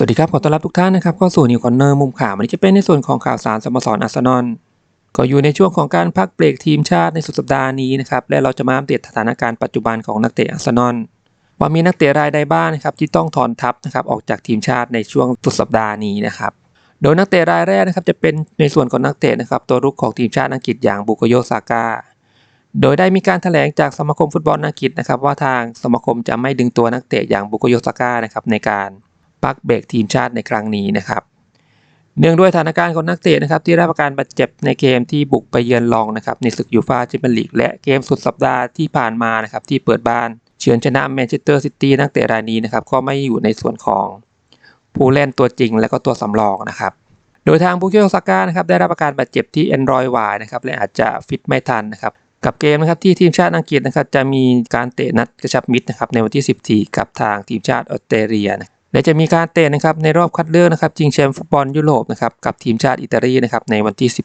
สวัสดีครับ ขอต้อนรับทุกท่านนะครับเข้าสู่นิวคอนเนอร์มุมข่าววันนี้จะเป็นในส่วนของข่าวสารสโมสรอาร์เซนอลก็อยู่ในช่วงของการพักเบรกทีมชาติในสุดสัปดาห์นี้นะครับและเราจะมาอัปเดตสถานการณ์ปัจจุบันของนักเตะอาร์เซนอลว่ามีนักเตะรายใดบ้างนะครับที่ต้องถอนทัพนะครับออกจากทีมชาติในช่วงสุดสัปดาห์นี้นะครับโดยนักเตะรายแรกนะครับจะเป็นในส่วนของนักเตะนะครับตัวรุกของทีมชาติอังกฤษอย่างบุโกโยซาก้าโดยได้มีการแถลงจากสมาคมฟุตบอลอังกฤษนะครับว่าทางสมาคมจะไม่ดึงตัวนักเตะอย่างบุโกโยซาก้านะครับในการ พักเบรกทีมชาติในครั้งนี้นะครับ เนื่องด้วยสถานการณ์ของนักเตะนะครับที่ได้รับการบาดเจ็บในเกมที่บุกไปเยือนลองนะครับในศึกยูฟ่าแชมเปี้ยนลีกและเกมสุดสัปดาห์ที่ผ่านมานะครับที่เปิดบ้านเฉือนชนะแมนเชสเตอร์ซิตี้นักเตะรายนี้นะครับก็ไม่อยู่ในส่วนของผู้เล่นตัวจริงและก็ตัวสำรองนะครับโดยทางบุกิโอซาก้านะครับได้รับอาการบาดเจ็บที่เอ็นรอยวายนะครับและอาจจะฟิตไม่ทันนะครับกับเกมนะครับที่ทีมชาติอังกฤษนะครับจะมีการเตะนัดกระชับมิตรนะครับในวันที่ 14 กับทางทีมชาติออสเตรเลียนะ และจะมีการเตะนะครับในรอบคัดเลือกนะครับชิงแชมป์ฟุตบอลยุโรปนะครับกับทีมชาติอิตาลีนะครับในวันที่ 18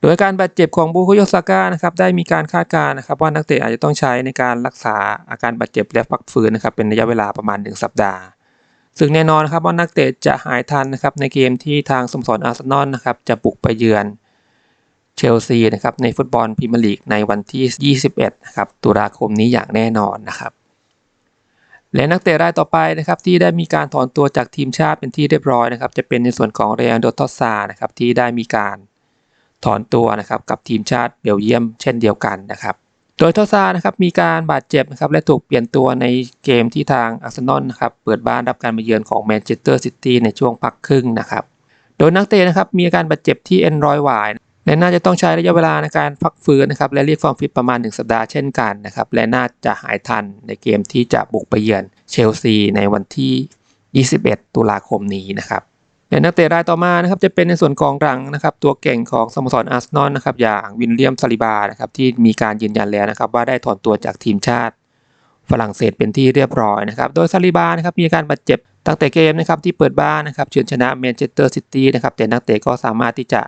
โดยการบาดเจ็บของบุโกโยซาก้านะครับได้มีการคาดการณ์นะครับว่านักเตะอาจจะต้องใช้ในการรักษาอาการบาดเจ็บและพักฟื้นนะครับเป็นระยะเวลาประมาณ 1 สัปดาห์ ซึ่งแน่นอนนะครับว่านักเตะจะหายทันนะครับในเกมที่ทางสโมสรอาร์เซนอลนะครับจะบุกไปเยือนเชลซีนะครับในฟุตบอลพรีเมียร์ลีกในวันที่ 21 นะครับตุลาคมนี้อย่างแน่นอนนะครับ และนักเตะรายต่อไปนะครับที่ได้มีการถอนตัวจากทีมชาติเป็นที่เรียบร้อยนะครับจะเป็นในส่วนของเรอันโดทอซานะครับที่ได้มีการถอนตัวนะครับกับทีมชาติเบลเยียมเช่นเดียวกันนะครับโดยทอซานะครับมีการบาดเจ็บนะครับและถูกเปลี่ยนตัวในเกมที่ทางอาร์เซนอลนะครับเปิดบ้านรับการมาเยือนของแมนเชสเตอร์ซิตี้ในช่วงพักครึ่งนะครับโดยนักเตะนะครับมีอาการบาดเจ็บที่เอ็นรอยหวาย และน่าจะต้องใช้ระยะเวลาในการพักฟื้นนะครับและเรียกฟอร์มฟิตประมาณ 1 สัปดาห์เช่นกันนะครับและน่าจะหายทันในเกมที่จะบุกไปเยือนเชลซีในวันที่ 21 ตุลาคมนี้นะครับและนักเตะรายต่อมานะครับจะเป็นในส่วนของกลางนะครับตัวเก่งของสโมสรอาร์เซนอลนะครับอย่างวินเลียมซาลิบานะครับที่มีการยืนยันแล้วนะครับว่าได้ถอนตัวจากทีมชาติ ฝรั่งเศสเป็นที่เรียบร้อยนะครับโดยซาลิบานะครับมีอาการบาดเจ็บตั้งแต่เกมนะครับที่เปิดบ้านนะครับเฉือนชนะแมนเชสเตอร์ซิตี้นะครับแต่นักเตะก็สามารถที่จะ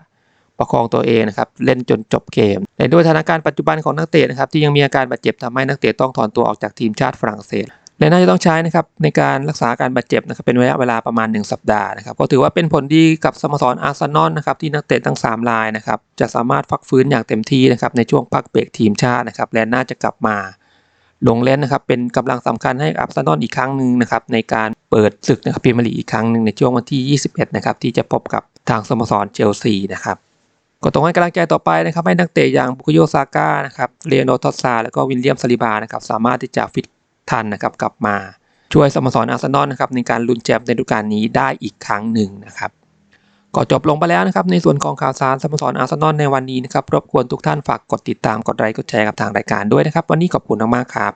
ประคองตัวเองนะครับเล่นจนจบเกมและด้วยสถานการณ์ปัจจุบันของนักเตะนะครับที่ยังมีอาการบาดเจ็บทำให้นักเตะต้องถอนตัวออกจากทีมชาติฝรั่งเศสและน่าจะต้องใช้นะครับในการรักษาการบาดเจ็บนะครับเป็นระยะเวลาประมาณ 1 สัปดาห์นะครับก็ถือว่าเป็นผลดีกับสโมสรอาร์เซนอลนะครับที่นักเตะทั้ง 3 รายนะครับจะสามารถฟักฟื้นอย่างเต็มที่นะครับในช่วงพักเบรกทีมชาตินะครับและน่าจะกลับมาลงเล่นนะครับเป็นกำลังสำคัญให้อาร์เซนอลอีกครั้งหนึ่งนะครับในการเปิดศึกนะครับพรีเมียร์ลีกอีกครั้งหนึ่งในช่วงวันที่ 21 นะครับที่จะพบกับทางสโมสรเชลซีนะครับ ก็ต้องให้กำลังใจต่อไปนะครับให้นักเตะอย่างบุคโยซาก้านะครับเรโนทอสซาแล้วก็วินเลียมซาลิบานะครับสามารถที่จะฟิตทันนะครับกลับมาช่วยสโมสรอาร์เซนอลนะครับในการลุ้นแชมป์ในฤดูกาลนี้ได้อีกครั้งหนึ่งนะครับก็จบลงไปแล้วนะครับในส่วนของข่าวสารสโมสรอาร์เซนอลในวันนี้นะครับรบกวนทุกท่านฝากกดติดตามกดไลค์กดแชร์กับทางรายการด้วยนะครับ วันนี้ขอบคุณมากๆครับ